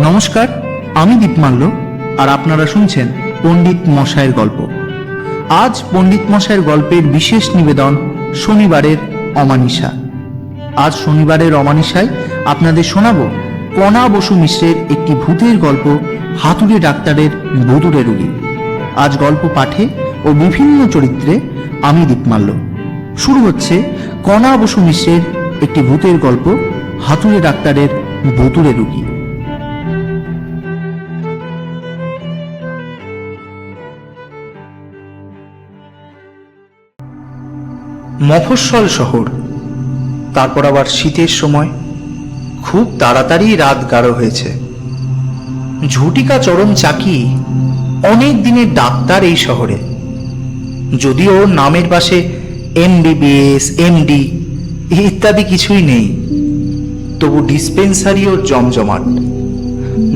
নমস্কার, আমি দীপমাল্য আর আপনারা শুনছেন পণ্ডিত মশাইয়ের গল্প। আজ পণ্ডিত মশাইয়ের গল্পের বিশেষ নিবেদন শনিবারের অমানিসা। আজ শনিবারের অমানিসায় আপনাদের শোনাব কণা বসু মিশ্রের একটি ভূতের গল্প হাতুড়ে ডাক্তারের বদুরে রোগী। আজ গল্প পাঠে ও বিভিন্ন চরিত্রে আমি দীপমাল্য শুরু হচ্ছে কণা বসু মিশ্রের একটি ভূতের গল্প হাতুড়ে ডাক্তারের বতুরে রোগী। মফস্বল শহর। তারপর আবার শীতের সময় খুব তাড়াতাড়ি রাত গাঢ় হয়েছে। ঝুটিকা চরম চাকি অনেক দিনের ডাক্তার এই শহরে। যদিও নামের পাশে এমবিবিএস, এমডি ইত্যাদি কিছুই নেই। তবু ডিসপেন্সারি ওর জমজমাট।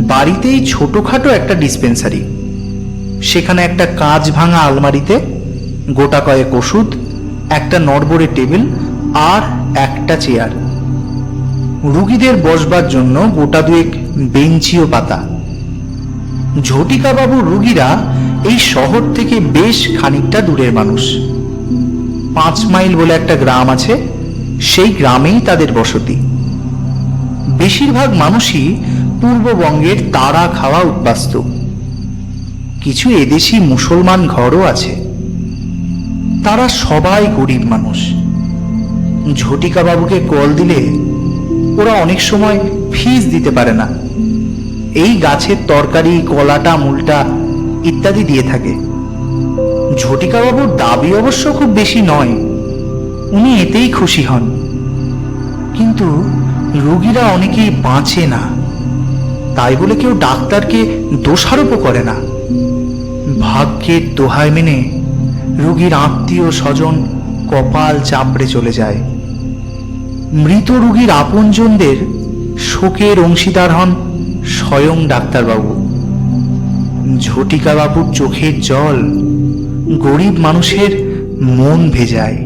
বাড়িতেই ছোটখাটো একটা ডিসপেন্সারি। সেখানে একটা কাঁচ ভাঙা আলমারিতে গোটা কয়েক ওষুধ একটা নড়বড়ে টেবিল আর একটা চেয়ার। রুগীদের বসবার জন্য গোটা দুয়েক বেঞ্চিও পাতা। ঝটিকাবাবু রুগীরা এই শহর থেকে বেশ খানিকটা দূরের মানুষ। পাঁচ মাইল বলে একটা গ্রাম আছে, সেই গ্রামেই তাদের বসতি। বেশিরভাগ মানুষই পূর্ববঙ্গের তারা খাওয়া উদ্বাস্তু। কিছু এদেশি মুসলমান ঘরও আছে। তারা সবাই গরিব মানুষ। ঝটিকা বাবুকে কল দিলে ওরা অনেক সময় ফিস দিতে পারে না। এই গাছের তরকারি, কলাটা, মুলটা ইত্যাদি দিয়ে থাকে। ঝটিকা বাবুর দাবি অবশ্য খুব বেশি নয়। উনি এতেই খুশি হন। কিন্তু রোগীরা অনেকেই বাঁচে না। তাই বলে কেউ ডাক্তারকে দোষারোপও করে না। ভাগ্যের দোহায় মেনে রোগীর আত্মীয় স্বজন কপাল চাপড়ে চলে যায়। মৃত রোগীর আপনজনদের শোকের অংশীদার হন স্বয়ং ডাক্তারবাবু। ঝটিকাবাবুর চোখের জল গরিব মানুষের মন ভেজায়।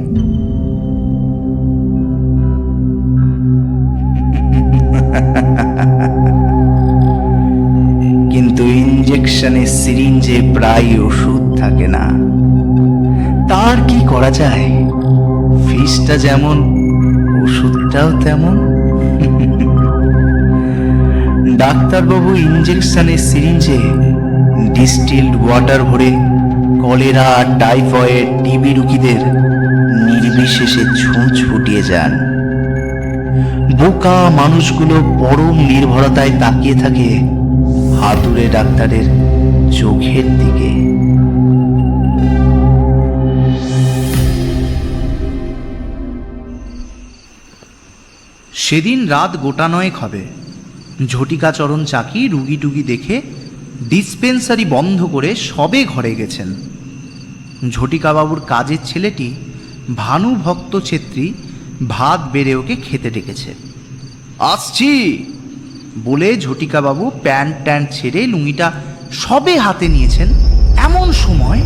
কিন্তু ইঞ্জেকশনের সিরিঞ্জে প্রায় ওষুধ থাকে না। তার কি করা যায়? ফিসটা যেমন, ওষুধটাও তেমন। ডাক্তারবাবু ইঞ্জেকশনের সিরিঞ্জে ডিস্টিল্ড ওয়াটার ভরে কলেরা, টাইফয়েড, টিবি রুগীদের নির্বিশেষে ছুঁচ ফুটিয়ে যান। বোকা মানুষগুলো পরম নির্ভরতায় তাকিয়ে থাকে হাতুড়ে ডাক্তারের চোখের দিকে। সেদিন রাত গোটা নয়েক হবে। ঝটিকাচরণ চাকি রুগী টুগি দেখে ডিসপেন্সারি বন্ধ করে সবে ঘরে গেছেন। ঝটিকাবাবুর কাজের ছেলেটি ভানু ভক্ত ছেত্রী ভাত বেড়ে ওকে খেতে ডেকেছে। আসছি! বলে ঝটিকাবাবু প্যান্ট ট্যান্ট ছেড়ে লুঙ্গিটা সবে হাতে নিয়েছেন। এমন সময়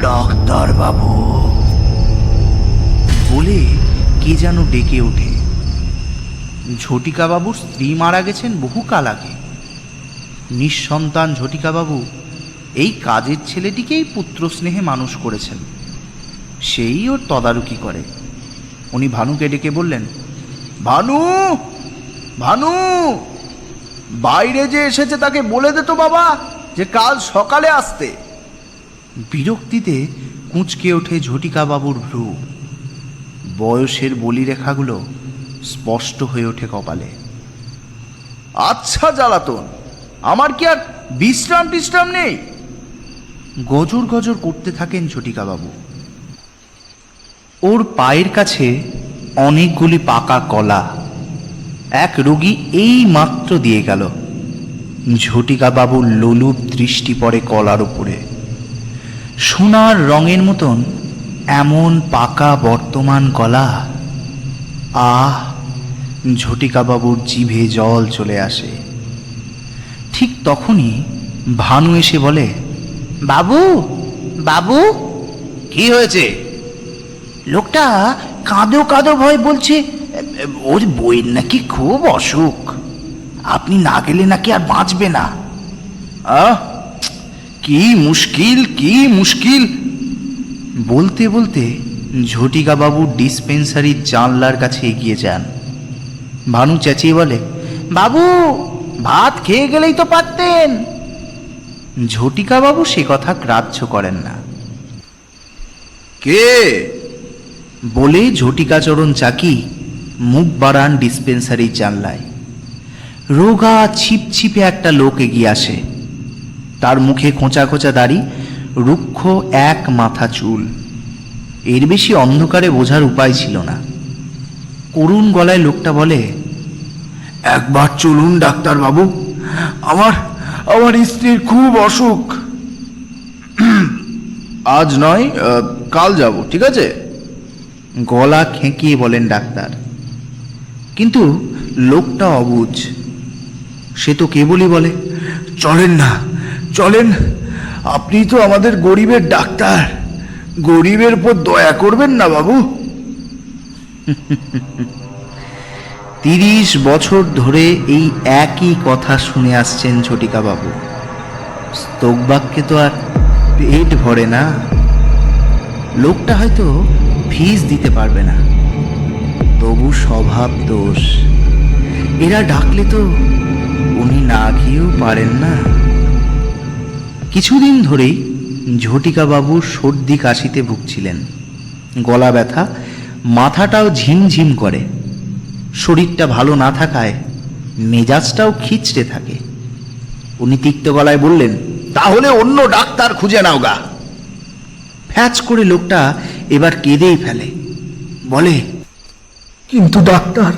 ডাক্তার বাবু বলে কে যেন ডেকে ওঠে। ঝটিকাবাবুর স্ত্রী মারা গেছেন বহুকাল আগে। নিঃসন্তান ঝটিকাবাবু এই কাজের ছেলেটিকেই পুত্র স্নেহে মানুষ করেছেন। সেই ওর তদারকি করে। উনি ভানুকে ডেকে বললেন, ভানু! ভানু! বাইরে যে এসেছে তাকে বলে দে তো বাবা যে কাল সকালে আসতে। বিরক্তিতে কুঁচকে ওঠে ঝটিকাবাবুর ভ্রু। বয়সের বলিরেখাগুলো স্পষ্ট হয়ে ওঠে কপালে। আচ্ছা জ্বালাতন, আমার কি আর বিশ্রাম টিশ্রাম নেই? গজর গজর করতে থাকেন ঝটিকাবাবু। ওর পায়ের কাছে অনেকগুলি পাকা কলা। এক রোগী এই মাত্র দিয়ে গেল। ঝটিকা বাবুর লোলুপ দৃষ্টি পড়ে কলার উপরে। সোনার রঙের মতন এমন পাকা বর্তমান কলা। আহ! ঝটিকা বাবুর জিভে জল চলে আসে। ঠিক তখনই ভানু এসে বলে বাবু বাবু কি হয়েছে? লোকটা কাঁদো কাঁদো ভয় বলছে ওর বইয়ের নাকি খুব অসুখ। আপনি না গেলে নাকি আর বাঁচবে না। আহ কি মুশকিল কি মুশকিল। বলতে বলতে ঝটিকা বাবু ডিসপেন্সারির জানলার কাছে এগিয়ে যান। ভানু চেঁচিয়ে বলে বাবু ভাত খেয়ে গেলেই তো পারতেন। ঝটিকা বাবু সে কথা গ্রাহ্য করেন না। কে? বলে ঝটিকাচরণ চাকি মুখ বাড়ান ডিসপেন্সারির জানলায়। রোগা ছিপছিপে একটা লোক এগিয়ে আসে। তার মুখে খোঁচা খোঁচা দাড়ি রুক্ষ এক মাথা চুল। এর বেশি অন্ধকারে বোঝার উপায় ছিল না। করুণ গলায় লোকটা বলে একবার চলুন ডাক্তার বাবু আমার আমার স্ত্রীর খুব অসুখ। আজ নয় কাল যাব ঠিক আছে? গলা খেঁকিয়ে বলেন ডাক্তার। কিন্তু লোকটা অবুঝ সে তো কেবলই বলে চলেন না চলেন। আপনি তো আমাদের গরিবের ডাক্তার। গরিবের উপর দয়া করবেন না বাবু। তিরিশ বছর ধরে এই একই কথা শুনে আসছেন বাবু। স্তোকবাক্যে তো আর পেট ভরে না। লোকটা হয়তো ফিস দিতে পারবে না। তবু স্বভাব দোষ। এরা ডাকলে তো উনি না গিয়েও পারেন না। কিছুদিন ধরেই ঝটিকা বাবু সর্দি কাশিতে ভুগছিলেন। গলা ব্যথা মাথাটাও ঝিমঝিম করে। শরীরটা ভালো না থাকায় মেজাজটাও খিচড়ে থাকে। উনি তিক্ত গলায় বললেন, তাহলে অন্য ডাক্তার খুঁজে নাও গা। ফ্যাচ করে লোকটা এবার কেঁদেই ফেলে। বলে, কিন্তু ডাক্তার,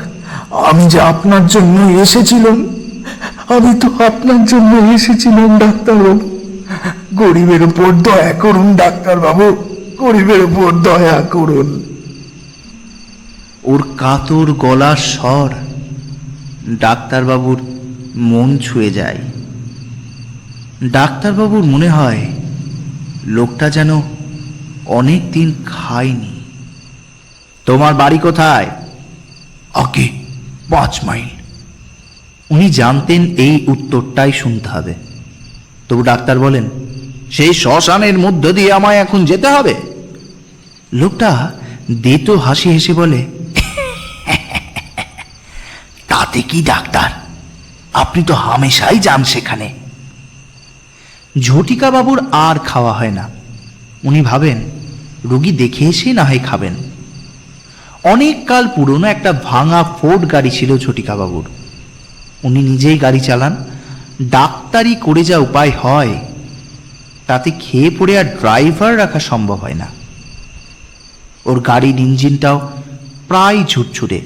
আমি যে আপনার জন্য এসেছিলাম, আমি তো আপনার জন্য এসেছিলাম ডাক্তারবাবু গরিবের উপর দয়া করুন ডাক্তারবাবু গরিবের উপর দয়া করুন। ওর কাতর গলার স্বর ডাক্তারবাবুর মন ছুঁয়ে যায়। ডাক্তারবাবুর মনে হয় লোকটা যেন অনেক দিন খায়নি। তোমার বাড়ি কোথায়? আগে পাঁচ মাইল। উনি জানতেন এই উত্তরটাই শুনতে হবে। তবু ডাক্তার বলেন সেই শ্মশানের মধ্য দিয়ে আমায় এখন যেতে হবে। লোকটা দেতো হাসি হেসে বলে তাতে কি ডাক্তার? আপনি তো হামেশাই যান সেখানে। ঝটিকা বাবুর আর খাওয়া হয় না। উনি ভাবেন, রুগী দেখে এসে না হয় খাবেন। অনেক কাল পুরনো একটা ভাঙা ফোর্ড গাড়ি ছিল ঝটিকা বাবুর। উনি নিজেই গাড়ি চালান। ডাক্তারি করে যা উপায় হয়, তাতে খেয়ে পড়ে আর ড্রাইভার রাখা সম্ভব হয় না। ওর গাড়ির ইঞ্জিনটাও প্রায় ঝুটঝুটে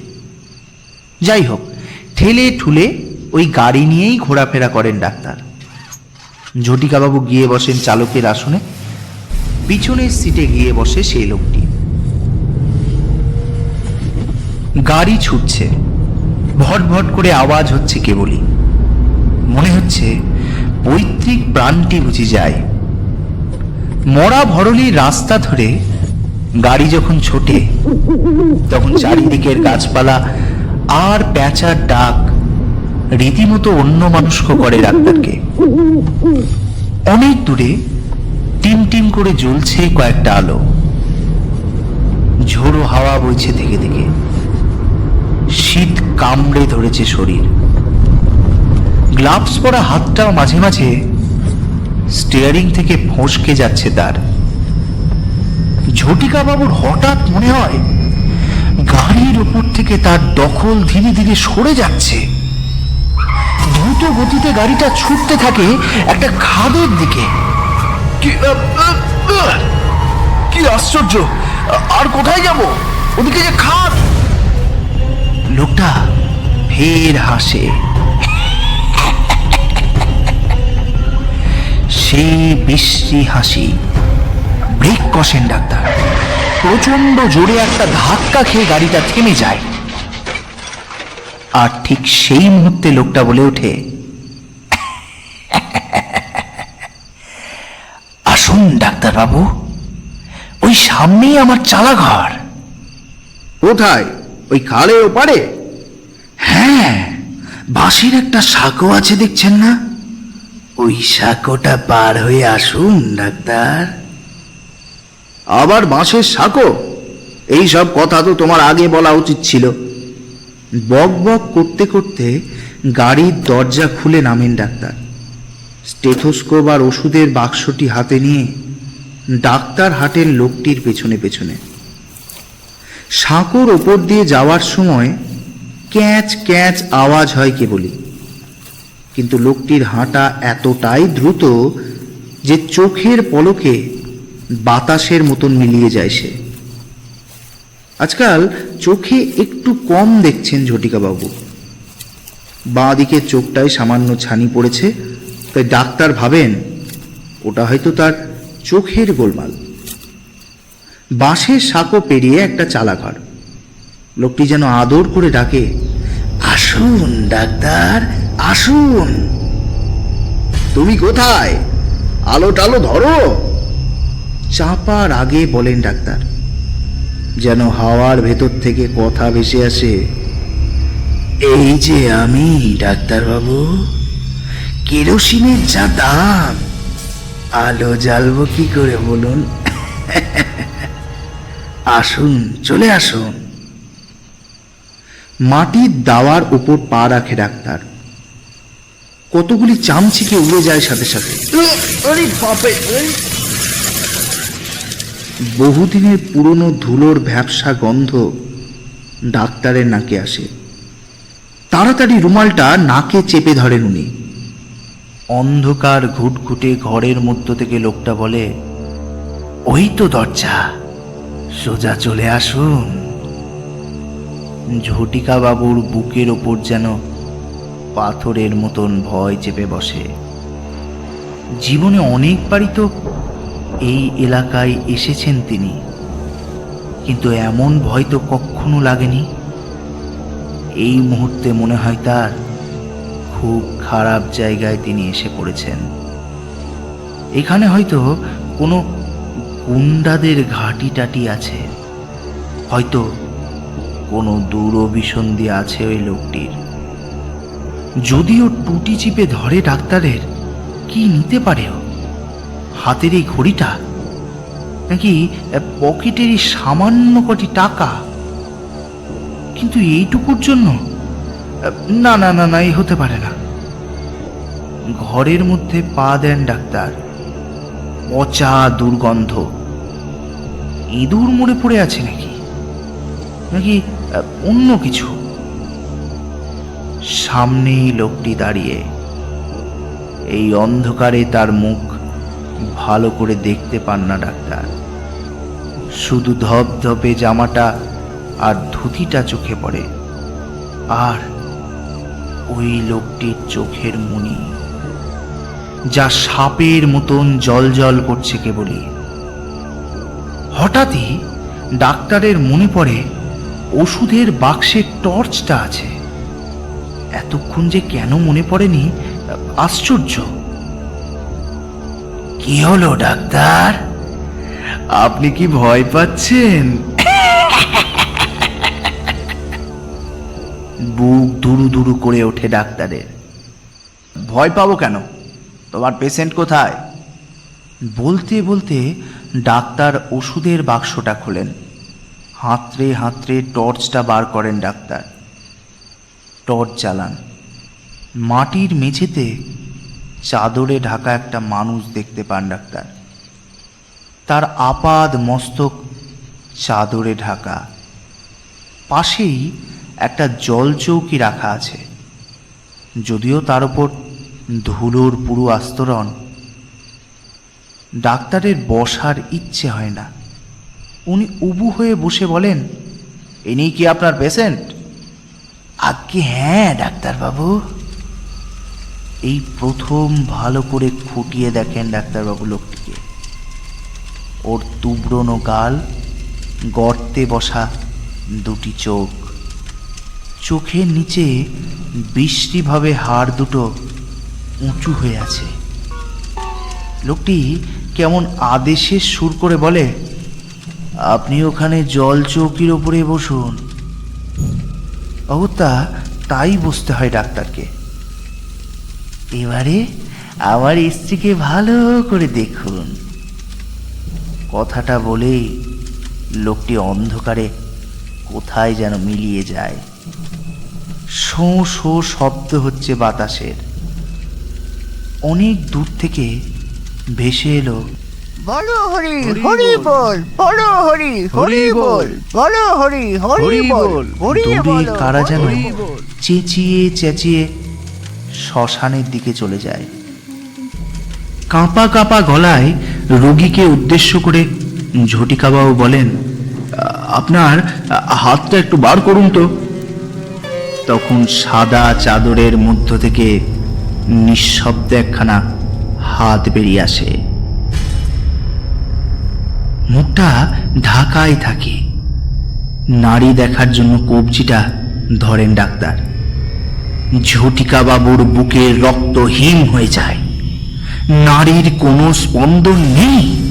যাই হোক ঠেলে ঠুলে ওই গাড়ি নিয়েই ঘোরাফেরা করেন ডাক্তার। ঝটিকাবাবু গিয়ে বসেন চালকের আসনে। পিছনের সিটে গিয়ে বসে সেই লোকটি। গাড়ি ছুটছে। ভট ভট করে আওয়াজ হচ্ছে কেবলই। মনে হচ্ছে পৈতৃক প্রাণটি বুঝি যায়। মরা ভরলি রাস্তা ধরে গাড়ি যখন ছোটে, তখন চারিদিকের গাছপালা আর প্যাঁচার ডাক রীতিমতো অন্য মানুষক করে ডাক্তারকে। অনেক দূরে টিম টিম করে জ্বলছে কয়েকটা আলো। ঝোড়ো হাওয়া বইছে থেকে থেকে শীত কামড়ে ধরেছে শরীর। গ্লাভস পরা হাতটাও মাঝে মাঝে স্টিয়ারিং থেকে ফসকে যাচ্ছে তার। ঝটিকা বাবুর হঠাৎ মনে হয় গাড়ির উপর থেকে তার দখল ধীরে ধীরে সরে যাচ্ছে। দ্রুত গতিতে গাড়িটা ছুটতে থাকে একটা খাদের দিকে। কি আশ্চর্য! আর কোথায় যাব? ওদিকে যে খাদ! লোকটা ফের হাসে। সেই বিশ্রী হাসি ব্রেক কষেন ডাক্তার। প্রচণ্ড জোরে একটা ধাক্কা খেয়ে গাড়িটা থেমে যায়। আর ঠিক সেই মুহূর্তে লোকটা বলে ওঠে আসুন ডাক্তার বাবু ওই সামনেই আমার চালাঘর। কোথায়? ওই খালে ওপারে? হ্যাঁ বাঁশের একটা সাঁকো আছে দেখছেন না? ওই সাঁকোটা পার হয়ে আসুন ডাক্তার। আবার বাঁশের সাঁকো? এই সব কথা তো তোমার আগে বলা উচিত ছিল। বক বক করতে করতে গাড়ির দরজা খুলে নামেন ডাক্তার। স্টেথোস্কোপ আর ওষুধের বাক্সটি হাতে নিয়ে ডাক্তার হাটের লোকটির পেছনে পেছনে। সাঁকোর ওপর দিয়ে যাওয়ার সময় ক্যাচ ক্যাচ আওয়াজ হয় কেবলই। কিন্তু লোকটির হাঁটা এতটাই দ্রুত যে চোখের পলকে বাতাসের মতন মিলিয়ে যায় সে। আজকাল চোখে একটু কম দেখছেন ঝটিকাবাবু। বাঁ দিকের চোখটায় সামান্য ছানি পড়েছে, তাই ডাক্তার ভাবেন ওটা হয়তো তার চোখের গোলমাল। বাঁশের সাঁকো পেরিয়ে একটা চালাঘর। লোকটি যেন আদর করে ডাকে, আসুন, ডাক্তার, আসুন। তুমি কোথায়? আলো টালো ধরো। চাপার আগে বলেন ডাক্তার, যেন হাওয়ার ভেতর থেকে কথা ভেসে আসে। এই যে আমি, ডাক্তারবাবু, কেরোসিনের যা দাম, আলো জ্বালবো কি করে বলুন? আসুন, চলে আসুন। মাটির দাওয়ার উপর পা রাখে ডাক্তার। কতগুলি চামচিকে উড়ে যায় সাথে সাথে। বহুদিনের পুরনো ধুলোর ভ্যাবসা গন্ধ ডাক্তারের নাকে আসে। তাড়াতাড়ি রুমালটা নাকে চেপে ধরেন উনি। অন্ধকার ঘুটঘুটে ঘরের মধ্য থেকে লোকটা বলে, ওই তো দরজা, সোজা চলে আসুন। ঝটিকা বাবুর বুকের ওপর যেন পাথরের মতন ভয় চেপে বসে। জীবনে অনেকবারই তো এই এলাকায় এসেছেন তিনি। কিন্তু এমন ভয় তো কখনো লাগেনি। এই মুহূর্তে মনে হয় তার খুব খারাপ জায়গায় তিনি এসে পড়েছেন। এখানে হয়তো কোনো গুন্ডাদের ঘাটি টাটি আছে। হয়তো কোনো দূরভিসন্ধি আছে ওই লোকটির। যদিও টুটি চিপে ধরে ডাক্তারের, কি নিতে পারে ও? হাতের এই ঘড়িটা? নাকি আহ, পকেটের সামান্য কটি টাকা? কিন্তু এইটুকুর জন্য? না না না না এই হতে পারে না। ঘরের মধ্যে পা দেন ডাক্তার। পচা দুর্গন্ধ। ইঁদুর মরে পড়ে আছে নাকি? নাকি অন্য কিছু? সামনেই লোকটি দাঁড়িয়ে। এই অন্ধকারে তার মুখ ভালো করে দেখতে পান না ডাক্তার। শুধু ধপধপে জামাটা আর ধুতিটা চোখে পড়ে। আর ওই লোকটির চোখের মনি, যা সাপের মতন জল জল করছে কেবলই। হঠাৎই ডাক্তারের মনে পড়ে, ওষুধের বাক্সে টর্চটা আছে। এতক্ষণ যে কেন মনে পড়েনি, আশ্চর্য। কি হলো, ডাক্তার? আপনি কি ভয় পাচ্ছেন? বুক দুরু দুরু করে ওঠে ডাক্তারের। ভয় পাবো কেন? তোমার পেশেন্ট কোথায়? বলতে বলতে ডাক্তার ওষুধের বাক্সটা খোলেন। হাতড়ে হাতড়ে টর্চটা বার করেন ডাক্তার। টর্চ জ্বালান। মাটির মেঝেতে চাদরে ঢাকা একটা মানুষ দেখতে পান ডাক্তার। তার আপাদ মস্তক চাদরে ঢাকা। পাশেই একটা জল চৌকি রাখা আছে। যদিও তার উপর ধুলোর পুরো আস্তরণ। ডাক্তারের বসার ইচ্ছে হয় না। উনি উবু হয়ে বসে বলেন, ইনি কি আপনার পেশেন্ট? আজ্ঞে হ্যাঁ ডাক্তারবাবু। এই প্রথম ভালো করে খুঁটিয়ে দেখেন ডাক্তারবাবু লোকটিকে। ওর তুবড়নো গাল, গর্তে বসা দুটি চোখ, চোখের নিচে বৃষ্টিভাবে হাড় দুটো উঁচু হয়ে আছে। লোকটি কেমন আদেশের সুর করে বলে, আপনি ওখানে জল চৌকির ওপরে বসুন। অগত্যা তাই বসতে হয় ডাক্তারকে। এবারে আমার স্ত্রীকে ভালো করে দেখুন। কথাটা বলেই লোকটি অন্ধকারে কোথায় যেন মিলিয়ে যায়। শো শো শব্দ হচ্ছে বাতাসের। অনেক দূর থেকে ভেসে এলো বলো হরি হরি বল। বলো হরি হরি বল। বলো হরি হরি বল হরি বল। কারা যেন চেঁচিয়ে চেঁচিয়ে শ্মশানের দিকে চলে যায়। কাঁপা কাঁপা গলায় রোগীকে উদ্দেশ্য করে ঝটিকাবাবু বলেন "আ- আপনার হাতটা একটু বার করুন তো। তখন সাদা চাদরের মধ্য থেকে নিঃশব্দে একখানা হাত বেরিয়ে আসে। মুখটা ঢাকায় থাকে। নারী দেখার জন্য কবজিটা ধরেন ডাক্তার। ঝটিকা বাবুর বুকের রক্ত হিম হয়ে যায়। নারীর কোনো স্পন্দন নেই।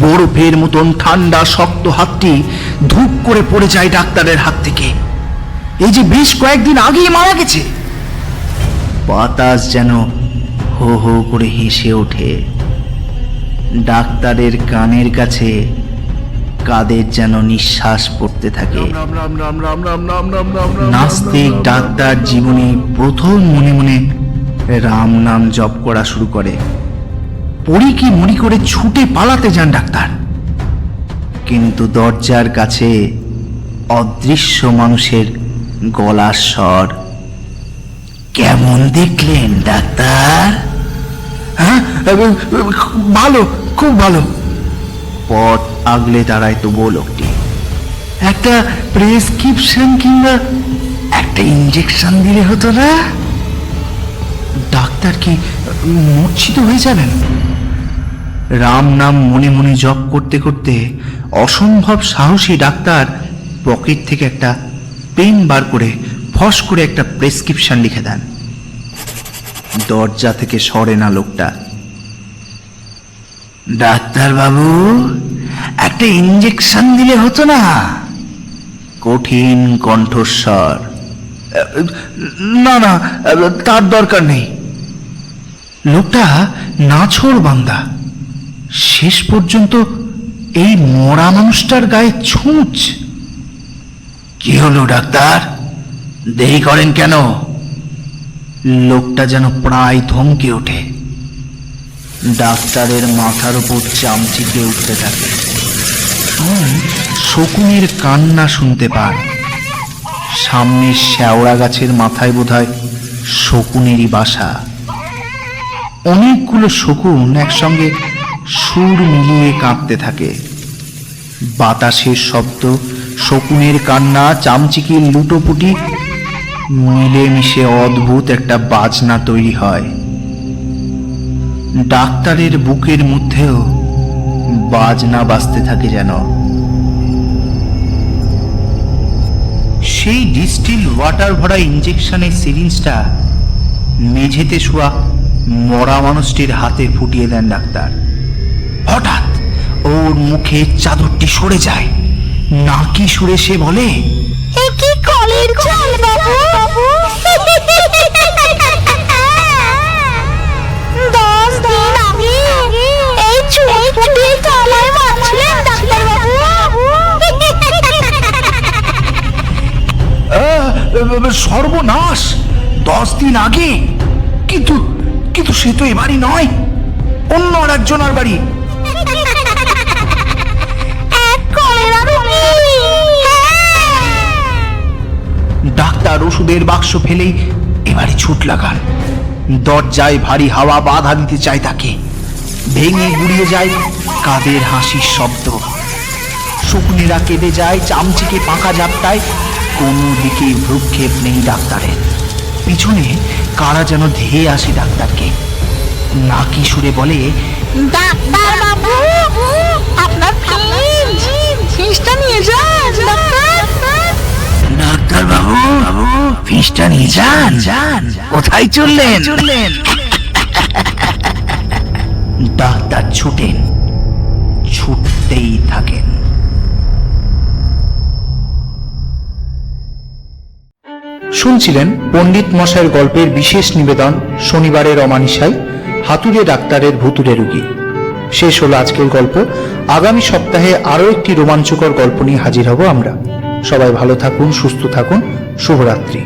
বরফের মতন ঠান্ডা, শক্ত হাতটি ধূপ করে পড়ে যায় ডাক্তারের হাত থেকে। এই যে বেশ কয়েকদিন আগেই মারা গেছে। বাতাস যেন হো হো করে হেসে ওঠে। ডাক্তারের কানের কাছে কাদের যেন নিঃশ্বাস পড়তে থাকে নাস্তিক ডাক্তার জীবনে প্রথম মনে মনে রাম নাম জপ করা শুরু করে পড়ি কি মরি করে ছুটে পালাতে যান ডাক্তার কিন্তু দরজার কাছে অদৃশ্য মানুষের গলার স্বর কেমন দেখলেন ডাক্তার হ্যাঁ ভালো খুব ভালো পট আগলে দাঁড়ায় তবুও লোকটি। একটা প্রেসক্রিপশন কিংবা একটা ইঞ্জেকশন দিলে হতো না? ডাক্তার কি মূর্ছিত হয়ে যাবেন? রাম নাম মনে মনে জপ করতে করতে অসম্ভব সাহসী ডাক্তার পকেট থেকে একটা পেন বার করে ফস করে একটা প্রেসক্রিপশন লিখে দেন। দরজা থেকে সরে না লোকটা। ডাক্তার বাবু একটা ইঞ্জেকশন দিলে হতো না। কঠিন কণ্ঠস্বর। না না তার দরকার নেই। লোকটা নাছোড় বান্দা। শেষ পর্যন্ত এই মরা মানুষটার গায়ে ছুঁচ। কি হলো ডাক্তার? দেরি করেন কেন? লোকটা যেন প্রায় ধমকে ওঠে। ডাক্তারের মাথার উপর চামচিকে উঠতে থাকে। তখন শকুনের কান্না শুনতে পান সামনের শ্যাওড়া গাছের মাথায় বোধহয় শকুনেরই বাসা। অনেকগুলো শকুন একসঙ্গে সুর মিলিয়ে কাঁপতে থাকে। বাতাসের শব্দ, শকুনের কান্না, চামচিকির লুটোপুটি মিলেমিশে অদ্ভুত একটা বাজনা তৈরি হয়। ডাক্তারের বুকের মধ্যেও বাজনা বাজতে থাকে যেন। সেই ডিস্টিল ওয়াটার ভরা ইঞ্জেকশনের সিরিঞ্জটা মেঝেতে শোয়া মরা মানুষটির হাতে ফুটিয়ে দেন ডাক্তার। হঠাৎ ওর মুখে চাদরটি সরে যায়। নাকি সুরে সে বলে কি কলের বাবু? মারছিলেন সর্বনাশ। দশ দিন আগে। কিন্তু কিন্তু সে তো এবারই নয়। অন্য আর একজনের বাড়ি ডাক্তার ওষুধের বাক্স ফেলেই এবারে ছুট লাগান। দরজায় ভারী হাওয়া বাধা দিতে চায় তাকে। ভেঙে গুড়িয়ে যায় কাদের হাসির শব্দ। শুকনেরা কেঁদে যায় চামচিকে পাকা জাপটায় কোনো দিকে ভ্রুক্ষেপ নেই ডাক্তারের। পিছনে কারা যেন ধেয়ে আসে ডাক্তারকে। নাকি সুরে বলে ডাক্তার বাবু আপনার ফিজ নিয়ে যান ডাক্তার। ডাক্তার বাবু বাবু ফিসটা নিয়ে যান। যান কোথায় চললেন চললেন? ডাক্তার ছুটেন, ছুটতেই থাকেন। শুনছিলেন পণ্ডিত মশাইয়ের গল্পের বিশেষ নিবেদন শনিবারের অমানিসায় হাতুড়ে ডাক্তারের ভুতুরে রুগী। শেষ হলো আজকের গল্প। আগামী সপ্তাহে আরও একটি রোমাঞ্চকর গল্প নিয়ে হাজির হব আমরা। সবাই ভালো থাকুন, সুস্থ থাকুন। শুভরাত্রি।